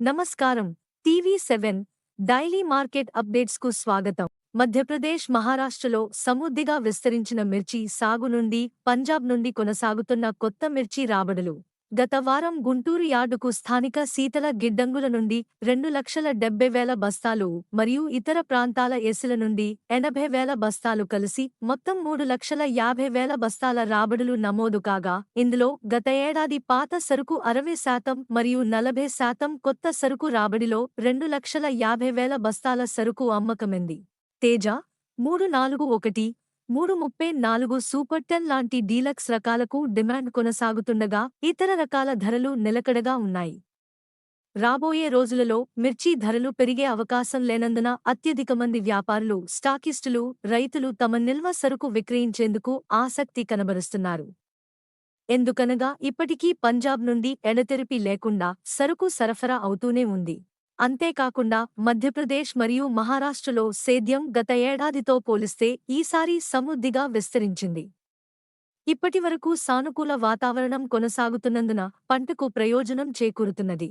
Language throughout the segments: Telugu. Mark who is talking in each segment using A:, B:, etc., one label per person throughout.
A: నమస్కారం. టీవీ సెవెన్ డైలీ మార్కెట్ అప్డేట్స్కు స్వాగతం. మధ్యప్రదేశ్ మహారాష్ట్రలో సమృద్ధిగా విస్తరించిన మిర్చి సాగు నుండి పంజాబ్ నుండి కొనసాగుతున్న కొత్త మిర్చి రాబడులు. గత వారం గుంటూరు యార్డుకు స్థానిక శీతల గిడ్డంగుల నుండి రెండు లక్షల డెబ్బై వేల బస్తాలు మరియు ఇతర ప్రాంతాల ఎసుల నుండి ఎనభై వేల బస్తాలు కలిసి మొత్తం మూడు లక్షల యాభై వేల బస్తాల రాబడులు నమోదు కాగా ఇందులో గత ఏడాది పాత సరుకు అరవై శాతం మరియు నలభై శాతం కొత్త సరుకు రాబడిలో రెండు లక్షల యాభై వేల బస్తాల సరుకు అమ్మకమైంది. తేజ మూడు నాలుగు ఒకటి మూడు ముప్పై నాలుగు సూపర్ టెన్ లాంటి డీలక్స్ రకాలకు డిమాండ్ కొనసాగుతుండగా ఇతర రకాల ధరలు నిలకడగా ఉన్నాయి. రాబోయే రోజులలో మిర్చి ధరలు పెరిగే అవకాశం లేనందున అత్యధిక మంది వ్యాపారులు స్టాకిస్టులు రైతులు తమ నిల్వ సరుకు విక్రయించేందుకు ఆసక్తి కనబరుస్తున్నారు. ఎందుకనగా ఇప్పటికీ పంజాబ్ నుండి ఎడతెరిపి లేకుండా సరుకు సరఫరా అవుతూనే ఉంది. అంతేకాకుండా మధ్యప్రదేశ్ మరియు మహారాష్ట్రలో సేద్యం గత ఏడాదితో పోలిస్తే ఈసారి సమృద్ధిగా విస్తరించింది. ఇప్పటివరకు సానుకూల వాతావరణం కొనసాగుతున్నందున పంటకు ప్రయోజనం చేకూరుతున్నది.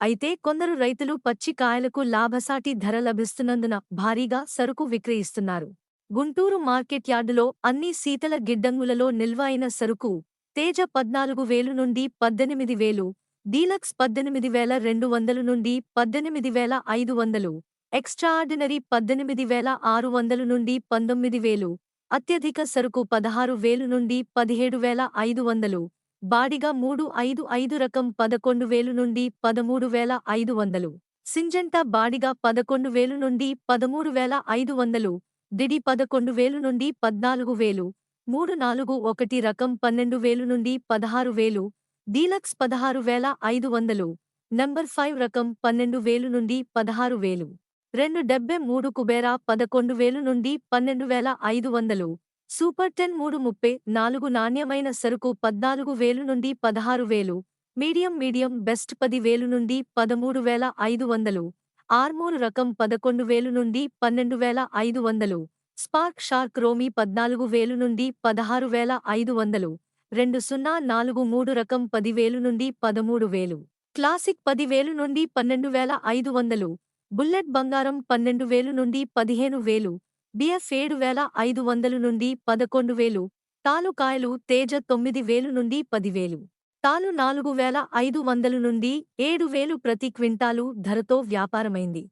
A: అయితే కొందరు రైతులు పచ్చి కాయలకు లాభసాటి ధర లభిస్తున్నందున భారీగా సరుకు విక్రయిస్తున్నారు. గుంటూరు మార్కెట్ యార్డులో అన్ని శీతల గిడ్డంగులలో నిల్వ అయిన సరుకు తేజ పద్నాలుగు వేలు నుండి పద్దెనిమిది వేలు డీలక్స్ పద్దెనిమిది వేల రెండు వందలు నుండి పద్దెనిమిది వేల ఐదు వందలు ఎక్స్ట్రాఆర్డినరీ పద్దెనిమిది వేల ఆరు వందలు నుండి పంతొమ్మిది వేలు అత్యధిక సరుకు పదహారు వేలు నుండి పదిహేడు వేల ఐదు వందలు బాడిగా మూడు ఐదు ఐదు రకం పదకొండు వేలు నుండి పదమూడు వేల ఐదు వందలు సింజంటా బాడిగా పదకొండు వేలు నుండి పదమూడు వేల ఐదు వందలు డిడి పదకొండు వేలు నుండి పద్నాలుగు వేలు మూడు నాలుగు ఒకటి రకం పన్నెండు వేలు నుండి పదహారు వేలు డీలక్స్ పదహారు వేల ఐదు వందలు నంబర్ ఫైవ్ రకం పన్నెండు వేలు నుండి పదహారు వేలు రెండు డెబ్బై మూడు కుబేరా పదకొండు వేలు నుండి పన్నెండు వేల ఐదు వందలు సూపర్ టెన్ మూడు ముప్పై నాలుగు నాణ్యమైన సరుకు పద్నాలుగు వేలు నుండి పదహారు వేలు మీడియం మీడియం బెస్ట్ పది వేలు నుండి పదమూడు వేల ఐదు వందలు ఆర్మూర్ రకం పదకొండు వేలు నుండి పన్నెండు వేల ఐదు వందలు స్పార్క్ షార్క్ రోమీ పద్నాలుగు వేలు నుండి పదహారు వేల ఐదు వందలు రెండు సున్నా నాలుగు మూడు రకం పదివేలు నుండి పదమూడు వేలు. క్లాసిక్ పదివేలు నుండి పన్నెండు వేల ఐదు వందలు. బుల్లెట్ బంగారం పన్నెండు వేలు నుండి పదిహేను వేలు. బిఎఫ్ ఏడు వేల ఐదు వందలు నుండి పదకొండు వేలు. తాలుకాయలు తేజ తొమ్మిది వేలు నుండి పదివేలు. తాలు నాలుగు వేల ఐదు వందలు నుండి ఏడు వేలు ప్రతి క్వింటాలు ధరతో వ్యాపారమైంది.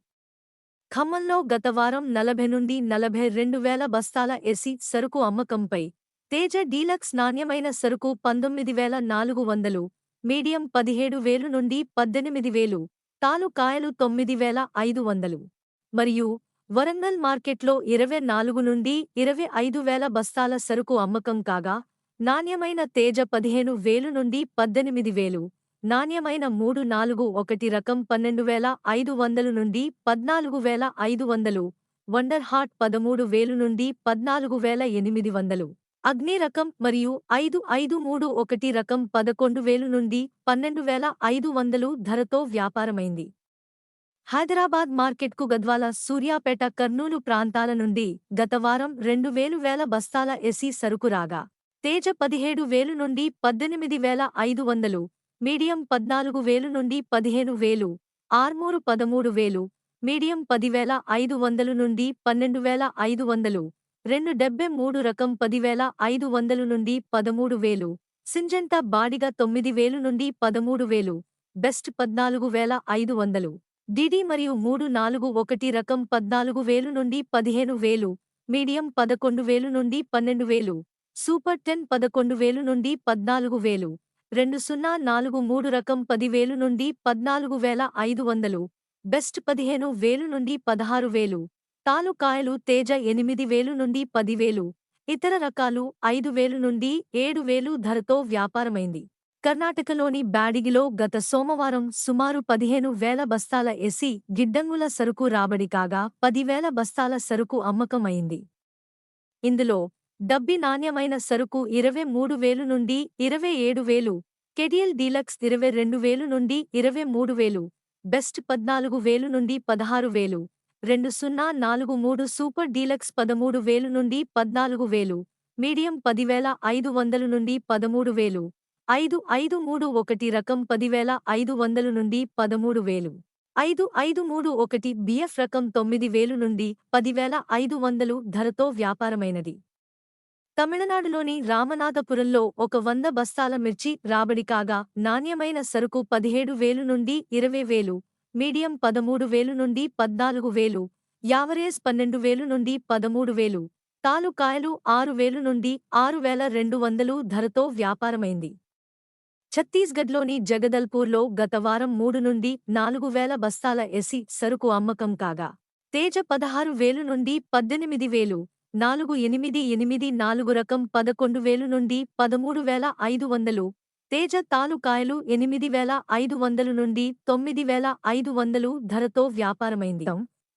A: ఖమ్మంలో గత వారం నలభై నుండి నలభై రెండు వేల బస్తాల ఎసి సరుకు అమ్మకంపై తేజ డీలక్స్ నాణ్యమైన సరుకు పంతొమ్మిది వేల నాలుగు వందలు మీడియం పదిహేడు వేలు నుండి పద్దెనిమిది వేలు తాలు కాయలు తొమ్మిది వేల ఐదు వందలు. మరియు వరంగల్ మార్కెట్లో ఇరవై నాలుగు నుండి ఇరవై ఐదు వేల బస్తాల సరుకు అమ్మకం కాగా నాణ్యమైన తేజ పదిహేను వేలు నుండి పద్దెనిమిది వేలు నాణ్యమైన మూడు నాలుగు ఒకటి రకం పన్నెండు వేల ఐదు వందలు నుండి పద్నాలుగు వేల ఐదు వందలు వండర్ హాట్ పదమూడు వేలు నుండి పద్నాలుగు వేల ఎనిమిది వందలు. అగ్ని రకం మరియు ఐదు ఐదు మూడు ఒకటి రకం పదకొండు వేలు నుండి పన్నెండు వేల ఐదు వందలు ధరతో వ్యాపారమైంది. హైదరాబాద్ మార్కెట్కు గద్వాల సూర్యాపేట కర్నూలు ప్రాంతాల నుండి గత వారం రెండు వేలు వేల బస్తాల ఎసి సరుకు రాగా తేజ పదిహేడు వేలు నుండి పద్దెనిమిది వేల ఐదు వందలు మీడియం పద్నాలుగు వేలు నుండి పదిహేను వేలు ఆర్మూరు పదమూడు వేలు మీడియం పదివేల ఐదు వందలు నుండి పన్నెండు వేల ఐదు వందలు రెండు డెబ్బై మూడు రకం పదివేల ఐదు వందలు నుండి పదమూడు వేలు. సింజంటా బాడిగా తొమ్మిది వేలు నుండి పదమూడు వేలు. బెస్ట్ పద్నాలుగు వేల ఐదు వందలు. డిడి మరియు మూడు నాలుగు ఒకటి రకం పద్నాలుగు వేలు నుండి పదిహేను వేలు. మీడియం పదకొండు వేలు నుండి పన్నెండు వేలు. సూపర్ టెన్ పదకొండు వేలు నుండి పద్నాలుగు వేలు. రెండు సున్నా నాలుగు మూడు రకం పదివేలు నుండి పద్నాలుగు వేల ఐదు వందలు. బెస్ట్ పదిహేను వేలు నుండి పదహారు వేలు. తాలుకాయలు తేజ ఎనిమిది వేలు నుండి పదివేలు ఇతర రకాలు ఐదు వేలు నుండి ఏడు వేలు ధరతో వ్యాపారమైంది. కర్ణాటకలోని బ్యాడిగిలో గత సోమవారం సుమారు పదిహేను వేల బస్తాల ఎసి గిడ్డంగుల సరుకు రాబడి కాగా పదివేల బస్తాల సరుకు అమ్మకం అయింది ఇందులో డబ్బి నాణ్యమైన సరుకు ఇరవై మూడు వేలు నుండి ఇరవై ఏడు వేలు కెడియల్ డీలక్స్ ఇరవై రెండు వేలు నుండి ఇరవై మూడు వేలు బెస్ట్ పద్నాలుగు వేలు నుండి పదహారు వేలు రెండు సున్నా నాలుగు మూడు సూపర్ డీలక్స్ పదమూడు వేలు నుండి పద్నాలుగు వేలు మీడియం పదివేల ఐదు వందలు నుండి పదమూడు వేలు ఐదు ఐదు మూడు ఒకటి రకం పదివేల ఐదు వందలు నుండి పదమూడు వేలు ఐదు ఐదు మూడు ఒకటి బిఎఫ్ రకం తొమ్మిది వేలు నుండి పదివేల ఐదు వందలు ధరతో వ్యాపారమైనది. తమిళనాడులోని రామనాథపురంలో ఒక వంద బస్తాల మిర్చి రాబడి కాగా నాణ్యమైన సరుకు పదిహేడు వేలు నుండి ఇరవై వేలు మీడియం పదమూడు వేలు నుండి పద్నాలుగు వేలు యావరేజ్ పన్నెండు వేలు నుండి పదమూడు వేలు తాలుకాయలు ఆరు వేలు నుండి ఆరు వేల రెండు వందలు ధరతో వ్యాపారమైంది. ఛత్తీస్గఢ్లోని జగదల్పూర్లో గత వారం మూడు నుండి నాలుగు వేల బస్తాల ఎసి సరుకు అమ్మకం కాగా తేజ పదహారు వేలు నుండి పద్దెనిమిది వేలు నాలుగు ఎనిమిది ఎనిమిది నాలుగు రకం పదకొండు వేలు నుండి పదమూడు వేల ఐదు వందలు తేజ తాలుకాయలు ఎనిమిది వేల ఐదు వందలు నుండి తొమ్మిది వేల ఐదు వందలు ధరతో వ్యాపారమైంది.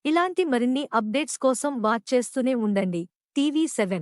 A: ఇలాంటి మరిన్ని అప్డేట్స్ కోసం వాచ్ చేస్తూనే ఉండండి. TV seven